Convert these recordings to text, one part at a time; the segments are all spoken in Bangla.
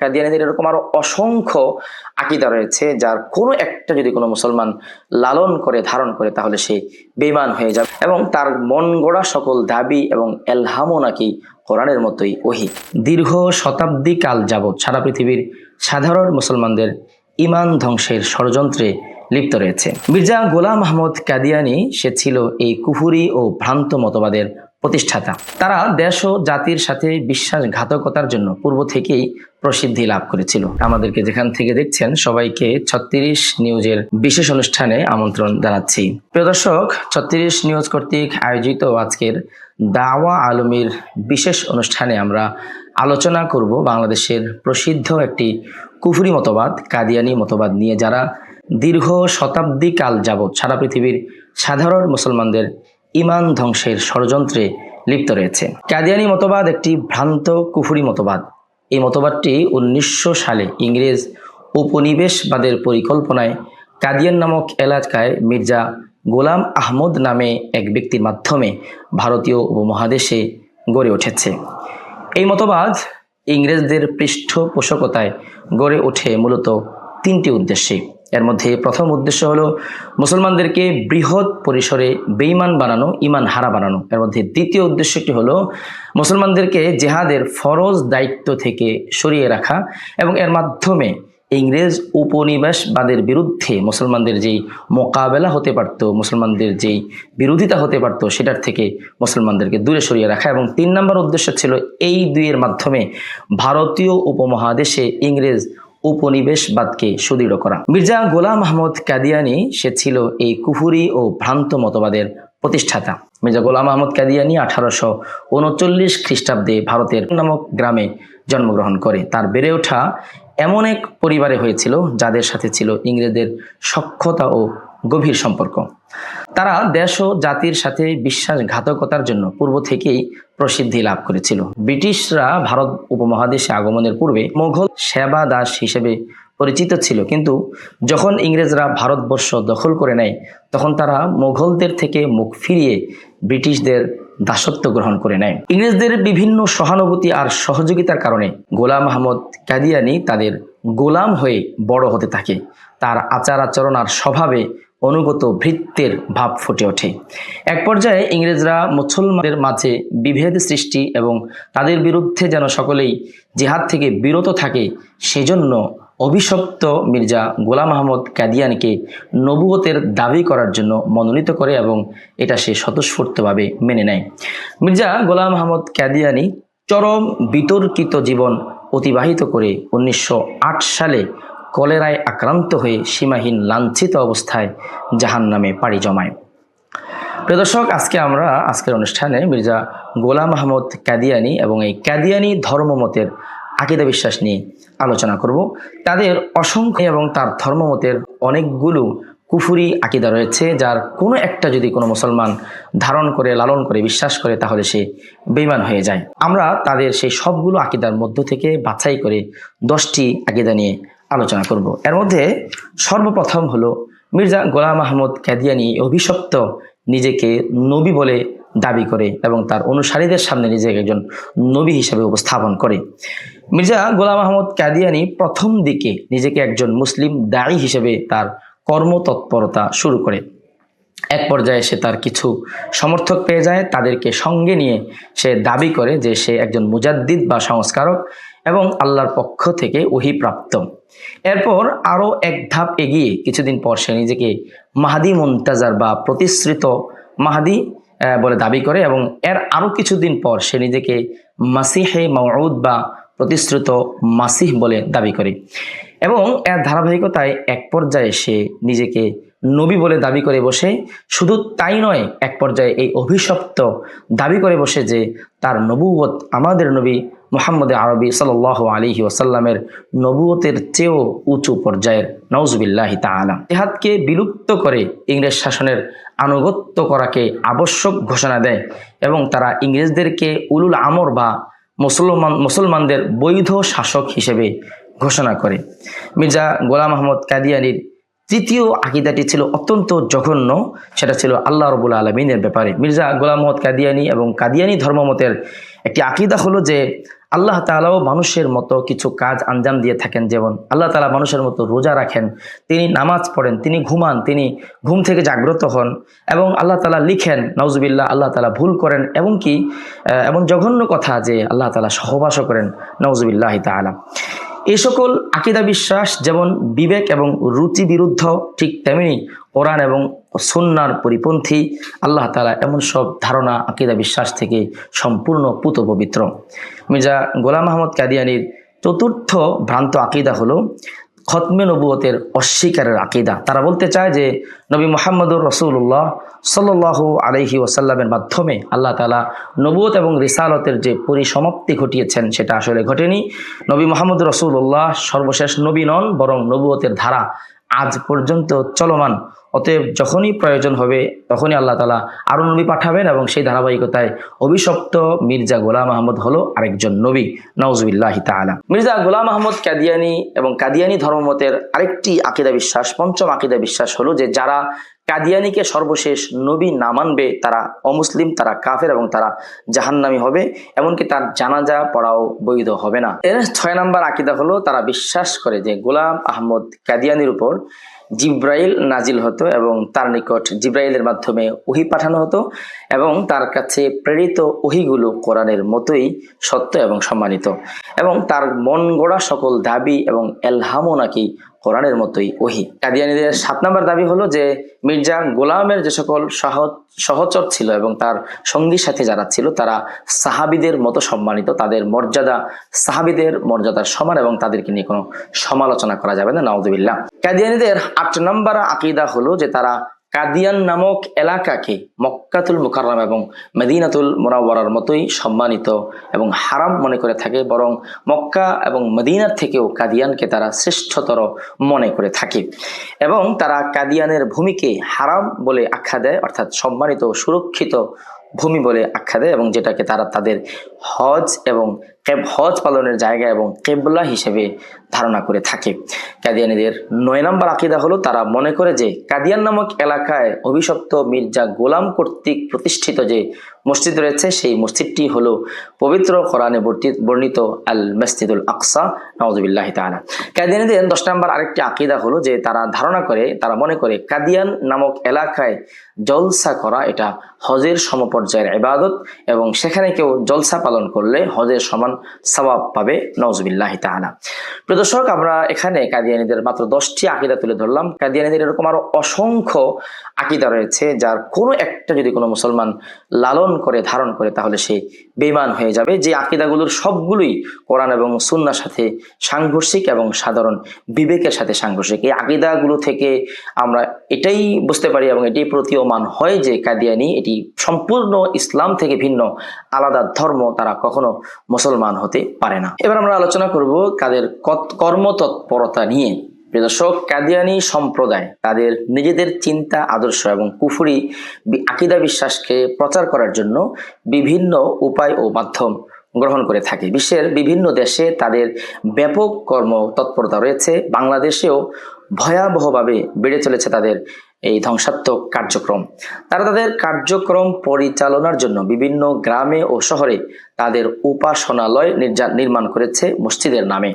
কাদিয়ানিদের এরকম আরও অসংখ্য আকিদা রয়েছে, যার কোনো একটা যদি কোনো মুসলমান লালন করে, ধারণ করে, তাহলে সে বেমান হয়ে যাবে। এবং তার মন গড়া সকল দাবি এবং এলহামও নাকি কোরআনের মতোই ওহি। দীর্ঘ শতাব্দী কাল যাবৎ সারা পৃথিবীর সাধারণ মুসলমানদের ইমান ধ্বংসের ষড়যন্ত্রে লিপ্ত রয়েছে। মির্জা গোলাম আহমদ কাদিয়ানি, সে ছিল এই কুফুরি ও ভ্রান্ত মতবাদের প্রতিষ্ঠাতা। তারা দেশ ও জাতির সাথে বিশ্বাসঘাতকতার জন্য পূর্ব থেকেই প্রসিদ্ধি লাভ করেছিল। আমাদেরকে যেখান থেকে দেখছেন, সবাইকে ছত্রিশ নিউজের বিশেষ অনুষ্ঠানে আমন্ত্রণ জানাচ্ছি। প্রিয় দর্শক, ছত্রিশ নিউজ কর্তৃক আয়োজিত আজকের দাওয়া আলমীর বিশেষ অনুষ্ঠানে আমরা আলোচনা করব বাংলাদেশের প্রসিদ্ধ একটি কুফুরি মতবাদ, কাদিয়ানি মতবাদ নিয়ে, যারা দীর্ঘ শতাব্দী কাল যাবৎ সারা পৃথিবীর সাধারণ মুসলমানদের ইমান ধ্বংসের ষড়যন্ত্রে লিপ্ত রয়েছে। কাদিয়ানি মতবাদ একটি ভ্রান্ত কুফুরি মতবাদ। এই মতবাদটি উনিশশো সালে ইংরেজ উপনিবেশবাদের পরিকল্পনায় কাদিয়ান নামক এলাকায় মির্জা গোলাম আহমদ নামে এক ব্যক্তির মাধ্যমে ভারতীয় উপমহাদেশে গড়ে উঠেছে। এই মতবাদ ইংরেজদের পৃষ্ঠপোষকতায় গড়ে ওঠে মূলত তিনটি উদ্দেশ্যে। এর মধ্যে প্রথম উদ্দেশ্য হলো মুসলমানদেরকে বৃহৎ পরিসরে বেইমান বানানো ইমান হারা বানানো। এর মধ্যে দ্বিতীয় উদ্দেশ্যটি হলো মুসলমানদেরকে জেহাদের ফরজ দায়িত্ব থেকে সরিয়ে রাখা এবং এর মাধ্যমে ইংরেজ উপনিবেশবাদের বিরুদ্ধে মুসলমানদের যেই মোকাবেলা হতে পারত, মুসলমানদের যেই বিরোধিতা হতে পারত, সেটার থেকে মুসলমানদেরকে দূরে সরিয়ে রাখা এবং তিন নম্বর উদ্দেশ্য ছিল এই দুইয়ের মাধ্যমে ভারতীয় উপমহাদেশে ইংরেজ উপনিবেশবাদকে সুদৃঢ় করা। মির্জা গোলাম আহমদ কাদিয়ানি, সে ছিল এই কুফুরি ও ভ্রান্ত মতবাদের প্রতিষ্ঠাতা। মির্জা গোলাম আহমদ কাদিয়ানি আঠারোশো উনচল্লিশ খ্রিস্টাব্দে ভারতের নামক গ্রামে জন্মগ্রহণ করে। তার বেড়ে ওঠা এমন এক পরিবারে হয়েছিল, যাদের সাথে ছিল ইংরেজদের সক্ষতা ও গভীর সম্পর্ক। তারা দেশ ও জাতির সাথে বিশ্বাসঘাতকতার জন্য পূর্ব থেকেই প্রসিদ্ধি লাভ করেছিল। ব্রিটিশরা ভারত উপমহাদেশে আগমনের পূর্বে মোঘল সেবা দাস হিসেবে পরিচিত ছিল, কিন্তু যখন ইংরেজরা ভারতবর্ষ দখল করে নেয়, তখন তারা মোঘলদের থেকে মুখ ফিরিয়ে ব্রিটিশদের দাসত্ব গ্রহণ করে নেয়। ইংরেজদের বিভিন্ন সহানুভূতি আর সহযোগিতার কারণে গোলাম আহমদ কাদিয়ানি তাদের গোলাম হয়ে বড় হতে থাকে। তার আচার আচরণ আর স্বভাবে অনুগত ভৃত্যের ভাব ফুটে ওঠে। এক পর্যায়ে ইংরেজরা মুসলমানদের মাঝে বিভেদ সৃষ্টি এবং তাদের বিরুদ্ধে যেন সকলেই জেহাদ থেকে বিরত থাকে, সেজন্য অভিশপ্ত মির্জা গোলাম আহমদ কাদিয়ানকে নবুয়তের দাবি করার জন্য মনোনীত করে এবং এটা সে স্বতঃস্ফূর্তভাবে মেনে নেয়। মির্জা গোলাম আহমদ কাদিয়ানি চরম বিতর্কিত জীবন অতিবাহিত করে উনিশশো আট সালে কলেরায় আক্রান্ত হয়ে সীমাহীন লাঞ্ছিত অবস্থায় জাহান নামে পাড়ি জমায়। প্রিয় দর্শক, আজকে আমরা আজকের অনুষ্ঠানে মির্জা গোলাম আহমদ ক্যাদিয়ানি এবং এই ক্যাদিয়ানি ধর্মমতের আকিদা বিশ্বাস নিয়ে আলোচনা করব। তাদের অসংখ্য এবং তার ধর্মমতের অনেকগুলো কুফুরি আকিদা রয়েছে, যার কোনো একটা যদি কোনো মুসলমান ধারণ করে, লালন করে, বিশ্বাস করে, তাহলে সে বেইমান হয়ে যায়। আমরা তাদের সেই সবগুলো আকিদার মধ্য থেকে বাছাই করে দশটি আকিদা নিয়ে আলোচনা করব। এর মধ্যে সর্বপ্রথম হলো মির্জা গোলাম আহমদ ক্যাদিয়ানি অভিশপ্ত নিজেকে নবী বলে দাবি করে এবং তার অনুসারীদের সামনে নিজেকে একজন নবী হিসেবে উপস্থাপন করে। মির্জা গোলাম আহমদ কাদিয়ানি প্রথম দিকে নিজেকে একজন মুসলিম দায়ী হিসেবে তার কর্মতৎপরতা শুরু করে। এক পর্যায়ে সে তার কিছু সমর্থক পেয়ে যায়, তাদেরকে সঙ্গে নিয়ে সে দাবি করে যে সে একজন মুজাদ্দিদ বা সংস্কারক। এবং আল্লাহর পক্ষ থেকে ওহি প্রাপ্ত এরপর আরও এক ধাপ এগিয়ে কিছুদিন পর সে নিজেকে মাহাদি মুন্তাজার বা প্রতিশ্রিত মাহাদি বলে দাবি করে এবং এর আরও কিছুদিন পর সে নিজেকে মাসিহে মাউদ বা প্রতিশ্রুত মাসিহ বলে দাবি করে। এবং এর ধারাবাহিকতায় এক পর্যায়ে সে নিজেকে নবী বলে দাবি করে বসে, শুধু তাই নয়, এক পর্যায়ে এই অভিশপ্ত দাবি করে বসে যে তার নবুয়ত আমাদের নবী মোহাম্মদ আরবি সাল আলিহি ওসাল্লামের নবুয়তের চেয়েও উঁচু পর্যায়ের। নওজবিল্লাহ তালা জেহাদকে বিলুপ্ত করে ইংরেজ শাসনের আনুগত্য করাকে আবশ্যক ঘোষণা দেয় এবং তারা ইংরেজদেরকে উলুল আমর বা মুসলমান, মুসলমানদের বৈধ শাসক হিসেবে ঘোষণা করে। মির্জা গোলাম আহমদ কাদিয়ানির তৃতীয় আকিদাটি ছিল অত্যন্ত জঘন্য। সেটা ছিল আল্লাহ রবুল আলমিনের ব্যাপারে। মির্জা গোলাম মোহাম্মদ কাদিয়ানি এবং কাদিয়ানি ধর্মমতের একটি আকিদা হলো যে, আল্লাহ তালাও মানুষের মতো কিছু কাজ আঞ্জাম দিয়ে থাকেন। যেমন আল্লাহ তালা মানুষের মতো রোজা রাখেন, তিনি নামাজ পড়েন, তিনি ঘুমান, তিনি ঘুম থেকে জাগ্রত হন এবং আল্লাহ তালা লিখেন নওজুবিল্লাহ আল্লাহ তালা ভুল করেন এবং কি এমন জঘন্য কথা যে আল্লাহ তালা সহবাসও করেন নওজুবিল্লাহ তালা এই সকল আকিদা বিশ্বাস যেমন বিবেক এবং রুচি বিরুদ্ধ, ঠিক তেমনি কোরআন এবং সন্ন্যার পরিপন্থী। আল্লাহ তালা এমন সব ধারণা, আকিদা বিশ্বাস থেকে সম্পূর্ণ পুত পবিত্র মির্জা গোলাম আহমদ কাদিয়ানির চতুর্থ ভ্রান্ত আকিদা হলো খতমে নবুয়তের অস্বীকারের আকিদা। তারা বলতে চায় যে, নবী মোহাম্মদুর রসুল্লাহ সাল্লাহ আলহি ওসাল্লামের মাধ্যমে আল্লাহ তালা নবুয়ত এবং রিসালতের যে পরিসমাপ্তি ঘটিয়েছেন, সেটা আসলে ঘটেনি। নবী মোহাম্মদ রসুল্লাহ সর্বশেষ নবী নন, বরং নবুয়তের ধারা আজ পর্যন্ত চলমান। অতএব যখনই প্রয়োজন হবে, তখনই আল্লাহ তালা আরও নবী পাঠাবেন এবং সেই ধারাবাহিকতায় অভিশপ্ত মির্জা গোলাম আহমদ হলো আরেকজন নবী। নওজবিল্লাহি তাআলা। মির্জা গোলাম আহমদ কাদিয়ানি এবং কাদিয়ানি ধর্মমতের আরেকটি আকিদা বিশ্বাস, পঞ্চম আকিদা বিশ্বাস হলো যে যারা কাদিয়ানিকে সর্বশেষ নবী না মানবে, তারা অমুসলিম, তারা কাফের এবং তারা জাহান্নামী হবে, এমনকি তার জানাজা পড়াও বৈধ হবে না। এর ছয় নম্বর আকিদা হলো, তারা বিশ্বাস করে যে গোলাম আহমদ কাদিয়ানির উপর জিব্রাইল নাজিল হতো এবং তার নিকট জিব্রাইলের মাধ্যমে ওহি পাঠানো হতো এবং তার কাছে প্রেরিত ওহিগুলো কোরআনের মতোই সত্য এবং সম্মানিত। এবং তার মন গড়া সকল দাবি এবং এলহামও নাকি কোরআনের মতোই ওহি। কাদিয়ানিদের সাত নম্বর দাবি হলো যে, মির্জা গোলামের যে সকল সহচর ছিল এবং তার সঙ্গীর সাথে যারা ছিল, তারা সাহাবিদের মতো সম্মানিত, তাদের মর্যাদা, সাহাবিদের মর্যাদার সমান এবং তাদেরকে নিয়ে কোনো সমালোচনা করা যাবে না নাউদুবিল্লাহ কাদিয়ানিদের আট নম্বর আকিদা হলো যে, তারা কাদিয়ান নামক এলাকাকে মক্কাতুল মুকাররম এবং মদিনাতুল মোরাওয়ারার মতোই সম্মানিত এবং হারাম মনে করে থাকে, বরং মক্কা এবং মদিনার থেকেও কাদিয়ানকে তারা শ্রেষ্ঠতর মনে করে থাকে। এবং তারা কাদিয়ানের ভূমিকে হারাম বলে আখ্যা দেয়, অর্থাৎ সম্মানিত সুরক্ষিত ভূমি বলে আখ্যা দেয় এবং যেটাকে তারা তাদের হজ এবং কেব- হজ পালনের জায়গা এবং কেবলা হিসেবে ধারণা করে থাকে। কাদিয়ানিদের নয় নম্বর আকিদা হলো, তারা মনে করে যে কাদিয়ান নামক এলাকায় অভিশপ্ত মির্জা গোলাম কর্তৃক প্রতিষ্ঠিত যে মসজিদ রয়েছে, সেই মসজিদটি হলো পবিত্র কোরআনে বর্ণিত আল মসজিদুল আকসা নওয়াজবিল্লাহ তাআলা। কাদিয়ানিদের দশ নম্বর আরেকটি আকিদা হলো যে তারা ধারণা করে, তারা মনে করে কাদিয়ান নামক এলাকায় জলসা করা, এটা হজের সমপর্যায়ের ইবাদত এবং সেখানে কেউ জলসা পালন করলে হজের সমান সওয়াব পাবে। নওয়াজবিল্লাহ তাহানা প্রিয় দর্শক, আমরা এখানে কাদিয়ানিদের মাত্র দশটি আকিদা তুলে ধরলাম। কাদিয়ানিদের এরকম আরও অসংখ্য আকিদা রয়েছে, যার কোনো একটা যদি কোনো মুসলমান লালন করে, ধারণ করে, তাহলে সে বেমান হয়ে যাবে। যে আকিদাগুলোর সবগুলোই কোরআন এবং সুন্নার সাথে সাংঘর্ষিক এবং সাধারণ বিবেকের সাথে সাংঘর্ষিক। এই আকিদাগুলো থেকে আমরা এটাই বুঝতে পারি এবং এটি প্রতীয়মান হয় যে কাদিয়ানি এটি সম্পূর্ণ ইসলাম থেকে ভিন্ন, আলাদা ধর্ম তারা কখনো মুসলমান হতে পারে না। এবার আমরা আলোচনা করব কত- কর্মতৎপরতা নিয়ে। দর্শক, কাদিয়ানি সম্প্রদায় তাদের নিজেদের চিন্তা, আদর্শ এবং কুফুরি আকিদা বিশ্বাসকে প্রচার করার জন্য বিভিন্ন উপায় ও মাধ্যম গ্রহণ করে থাকে। বিশ্বের বিভিন্ন দেশে তাদের ব্যাপক কর্ম তৎপরতা রয়েছে। বাংলাদেশেও ভয়াবহভাবে বেড়ে চলেছে তাদের এই ধ্বংসাত্মক কার্যক্রম। তারা তাদের কার্যক্রম পরিচালনার জন্য বিভিন্ন গ্রামে ও শহরে তাদের উপাসনালয় নির্মাণ করেছে মসজিদের নামে।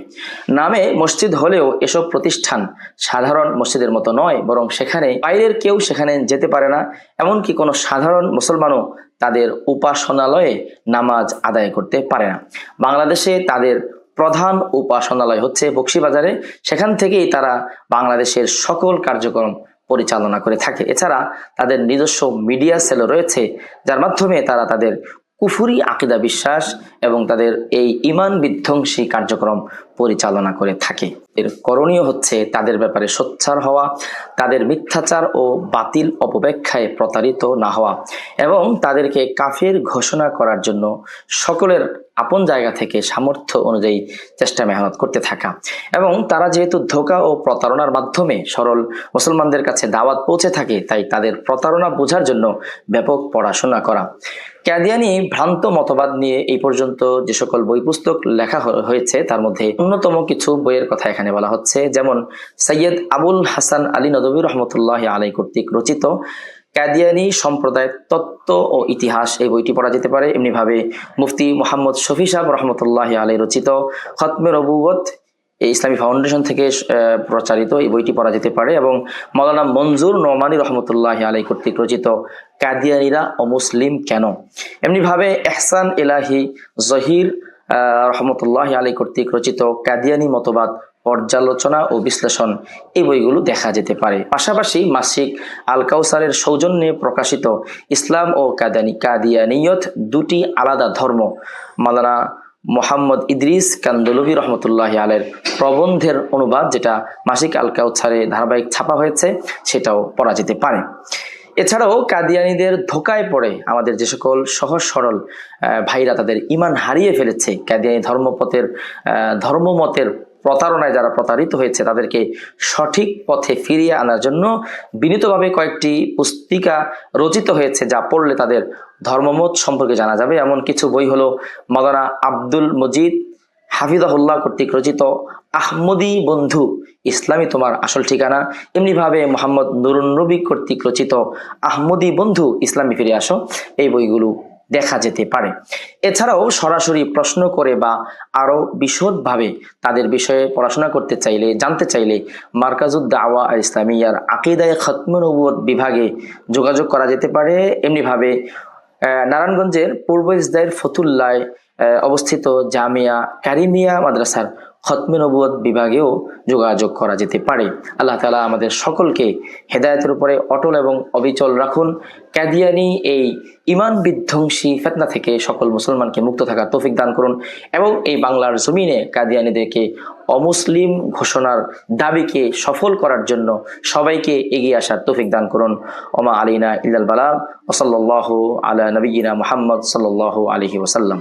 নামে মসজিদ হলেও এসব প্রতিষ্ঠান সাধারণ মসজিদের মতো নয়, বরং সেখানে বাইরের কেউ সেখানে যেতে পারে না, এমনকি কোনো সাধারণ মুসলমানও তাদের উপাসনালয়ে নামাজ আদায় করতে পারে না। বাংলাদেশে তাদের প্রধান উপাসনালয় হচ্ছে বক্সিবাজারে। সেখান থেকেই তারা বাংলাদেশের সকল কার্যক্রম পরিচালনা করে থাকে। এছাড়া তাদের নিজস্ব মিডিয়া সেলও রয়েছে যার মাধ্যমে তারা তাদের কুফুরি আকিদা বিশ্বাস এবং তাদের এই ইমান বিধ্বংসী কার্যক্রম পরিচালনা করে থাকে। এর করণীয় হচ্ছে তাদের ব্যাপারে সোচ্চার হওয়া, তাদের মিথ্যাচার ও বাতিল অপব্যাখ্যায় প্রতারিত না হওয়া এবং তাদেরকে কাফের ঘোষণা করার জন্য সকলের আপন জায়গা থেকে সামর্থ্য অনুযায়ী চেষ্টা মেহনত করতে থাকা এবং তারা যেহেতু ধোকা ও প্রতারণার মাধ্যমে সরল মুসলমানদের কাছে দাওয়াত পৌঁছে থাকে, তাই তাদের প্রতারণা বোঝার জন্য ব্যাপক পড়াশোনা করা। ক্যাদিয়ানি ভ্রান্ত মতবাদ নিয়ে এই পর্যন্ত যে সকল বই পুস্তক লেখা হয়েছে, তার মধ্যে অন্যতম কিছু বইয়ের কথা এখানে বলা হচ্ছে। যেমন সৈয়দ আবুল হাসান আলী নদবী রহমতুল্লাহ আলাই কর্তৃক রচিত কাদিয়ানি সম্প্রদায়ের তত্ত্ব ও ইতিহাস এই বইটি পড়া যেতে পারে। এমনিভাবে মুফতি মোহাম্মদ শফি সাহেব রহমতুল্লাহ আলী রচিত খতমের অবুবত এই ইসলামী ফাউন্ডেশন থেকে প্রচারিত এই বইটি পড়া যেতে পারে এবং মৌলানা মঞ্জুর নোমানি রহমতুল্লাহ আলাই কর্তৃক রচিত কাদিয়ানিরা অমুসলিম কেন? এমনিভাবে এহসান এলাহি জহির রহমতুল্লাহ আলী কর্তৃক রচিত কাদিয়ানি মতবাদ, পর্যালোচনা ও বিশ্লেষণ এই বইগুলো দেখা যেতে পারে। পাশাপাশি মাসিক আল কাউসারের সৌজন্যে প্রকাশিত ইসলাম ও কাদিয়ানি, কাদিয়ানিয়ত দুটি আলাদা ধর্ম, মালানা মোহাম্মদ ইদ্রিস কান্দলভি রহমতুল্লাহ আলের প্রবন্ধের অনুবাদ, যেটা মাসিক আল উচ্ছারে ধারাবাহিক ছাপা হয়েছে, সেটাও পড়া যেতে পারে। এছাড়াও কাদিয়ানিদের ধোকায় পড়ে আমাদের যে সকল সহজ সরল ভাইরা তাদের ইমান হারিয়ে ফেলেছে। কাদিয়ানি ধর্মপথের ধর্মমতের প্রতারণায় যারা প্রতারিত হয়েছে, তাদেরকে সঠিক পথে ফিরিয়ে আনার জন্য বিনীতভাবে কয়েকটি পুস্তিকা রচিত হয়েছে, যা পড়লে তাদের ধর্মমত সম্পর্কে জানা যাবে। এমন কিছু বই হলো মদানা আব্দুল মজিদ, হাফিজাহুল্লাহ কর্তৃক রচিত আহমদি বন্ধু, ইসলামী তোমার আসল ঠিকানা। এমনিভাবে মোহাম্মদ নুরুন নবী কর্তৃক রচিত আহমদি বন্ধু, ইসলামী ফিরে আসো। এই বইগুলো দেখা যেতে পারে। এছাড়াও সরাসরি প্রশ্ন করে বা আরও বিশদভাবে তাদের বিষয়ে পড়াশোনা করতে চাইলে, জানতে চাইলে মার্কাজুদ দাওয়া আল ইসলামিয়ার আকিদায় খতমনবুয়ত বিভাগে যোগাযোগ করা যেতে পারে। এমনিভাবে নারায়ণগঞ্জের পূর্ব ইসদায়ের ফতুল্লায় অবস্থিত জামিয়া কারিমিয়া মাদ্রাসার খতমে নবুয়ত বিভাগেও যোগাযোগ করা যেতে পারে। আল্লাহ তালা আমাদের সকলকে হেদায়তের উপরে অটল এবং অবিচল রাখুন। কাদিয়ানি এই ইমান বিধ্বংসী ফেতনা থেকে সকল মুসলমানকে মুক্ত থাকার তৌফিক দান করুন এবং এই বাংলার জমিনে কাদিয়ানিদেরকে অমুসলিম ঘোষণার দাবিকে সফল করার জন্য সবাইকে এগিয়ে আসার তৌফিক দান করুন। ওমা আলিনা ইল্লাল বালাম ওসল্লাহ আলা নবীনা মোহাম্মদ সাল্লাহ আলহি ওসাল্লাম